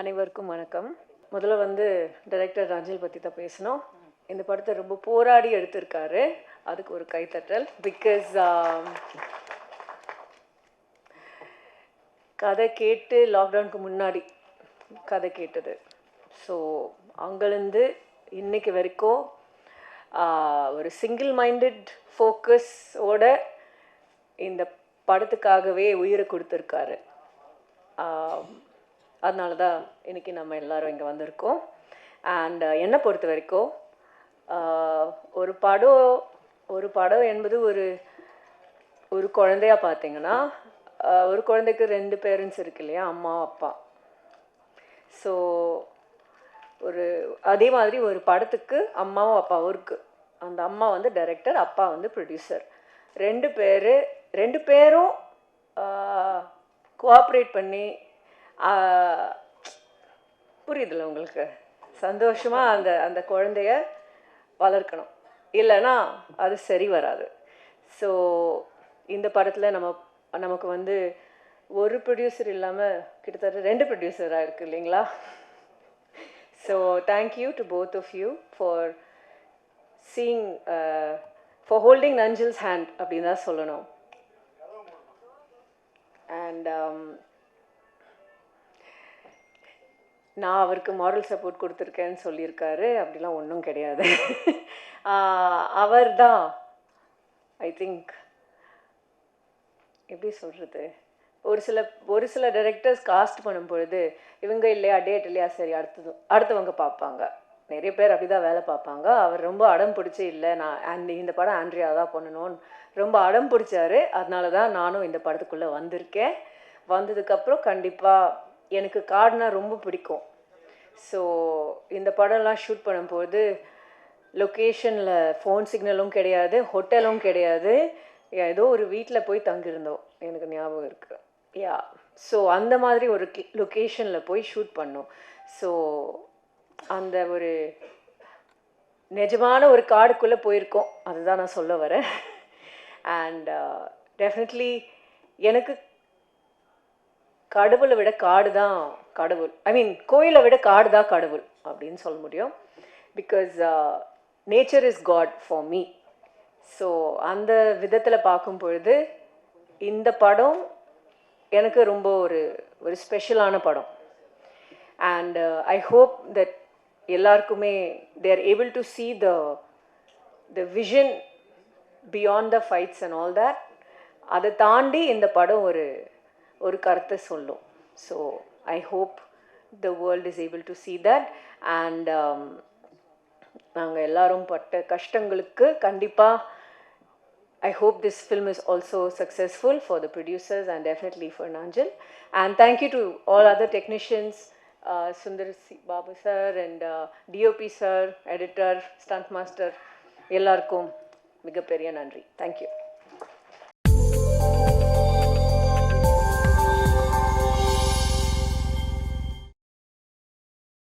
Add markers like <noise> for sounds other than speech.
அனைவருக்கும் வணக்கம். முதல்ல வந்து டைரக்டர் ரஞ்சில் பற்றி தான் பேசணும். இந்த படத்தை ரொம்ப போராடி எடுத்திருக்காரு. அதுக்கு ஒரு கைத்தட்டல் பிகாஸ் um, கதை கேட்டு லாக்டவுனுக்கு முன்னாடி கதை கேட்டது. ஸோ அங்கேருந்து இன்னைக்கு வரைக்கும் uh, ஒரு சிங்கிள் மைண்டட் ஃபோக்கஸோட இந்த படத்துக்காகவே உயிரை கொடுத்துருக்காரு. Um, அதனால தான் இன்றைக்கி நம்ம எல்லாரும் இங்கே வந்திருக்கோம். அண்ட் uh, என்னை பொறுத்த வரைக்கும் uh, ஒரு படம் ஒரு படம் என்பது ஒரு ஒரு குழந்தையா பார்த்தீங்கன்னா uh, ஒரு குழந்தைக்கு ரெண்டு பேரண்ட்ஸ் இருக்கு இல்லையா? அம்மா அப்பா. ஸோ ஒரு அதே மாதிரி ஒரு படத்துக்கு அம்மாவும் அப்பாவும் இருக்குது அந்த அம்மா வந்து டைரக்டர் அப்பா வந்து ப்ரொடியூசர் ரெண்டு பேர் ரெண்டு பேரும் கோஆப்ரேட் பண்ணி புரியுதுல்ல உங்களுக்கு? சந்தோஷமாக அந்த அந்த குழந்தைய வளர்க்கணும். இல்லைன்னா அது சரி வராது. ஸோ இந்த படத்தில் நம்ம நமக்கு வந்து ஒரு ப்ரொடியூசர் இல்லாமல் கிட்டத்தட்ட ரெண்டு ப்ரொடியூசராக இருக்குது இல்லைங்களா? So thank you to both of you for seeing for holding நஞ்சல்ஸ் hand அப்படின்னு தான் சொல்லணும். அண்ட் நான் அவருக்கு மாரல் சப்போர்ட் கொடுத்துருக்கேன்னு சொல்லியிருக்காரு. அப்படிலாம் ஒன்றும் கிடையாது. அவர் தான் ஐ திங்க் எப்படி சொல்கிறது ஒரு சில ஒரு சில டைரக்டர்ஸ் காஸ்ட் பண்ணும் பொழுது இவங்க இல்லையா டேட் இல்லையா சரி அடுத்தது அடுத்தவங்க பார்ப்பாங்க. நிறைய பேர் அப்படி தான் வேலை பார்ப்பாங்க. அவர் ரொம்ப அடம் பிடிச்சி இல்லை நான் அண்ட் இந்த படம் ஆண்ட்ரியா தான் பண்ணணும்னு ரொம்ப அடம் பிடிச்சாரு. அதனால தான் நானும் இந்த படத்துக்குள்ளே வந்திருக்கேன். வந்ததுக்கப்புறம் கண்டிப்பாக எனக்கு காடுனா ரொம்ப பிடிக்கும். ஸோ இந்த படம்லாம் ஷூட் பண்ணும்போது லொக்கேஷனில் ஃபோன் சிக்னலும் கிடையாது ஹோட்டலும் கிடையாது. ஏதோ ஒரு வீட்டில் போய் தங்கியிருந்தோம். எனக்கு ஞாபகம் இருக்குது யா ஸோ அந்த மாதிரி ஒரு லொக்கேஷனில் போய் ஷூட் பண்ணோம். ஸோ அந்த ஒரு நிஜமான ஒரு காடுக்குள்ளே போயிருக்கோம். அதுதான் நான் சொல்ல வரேன். <laughs> அண்ட் டெஃபினெட்லி uh, எனக்கு கடவுளை விட காடு தான் கடவுள். ஐ மீன் கோயிலை விட காடு தான் கடவுள் அப்படின்னு சொல்ல முடியும். Because nature is God for me so அந்த விதத்தில் பார்க்கும் பொழுது இந்த படம் எனக்கு ரொம்ப ஒரு ஒரு ஸ்பெஷலான படம். அண்ட் ஐ ஹோப் தட் எல்லாருக்குமே there able to see the the vision beyond the fights and all that அதை தாண்டி இந்த படம் ஒரு ஒரு கருத்தை சொல்லும் so I hope the world is able to see that and நாங்கள் எல்லாரும் பட்ட கஷ்டங்களுக்கு கண்டிப்பாக I hope this film is also successful for the producers and definitely for Nanjal. And thank you to all other technicians, uh, Sundar C- Babu sir and uh, DOP sir, editor, stunt master, எல்லாருக்கும் மிகப்பெரிய நன்றி thank you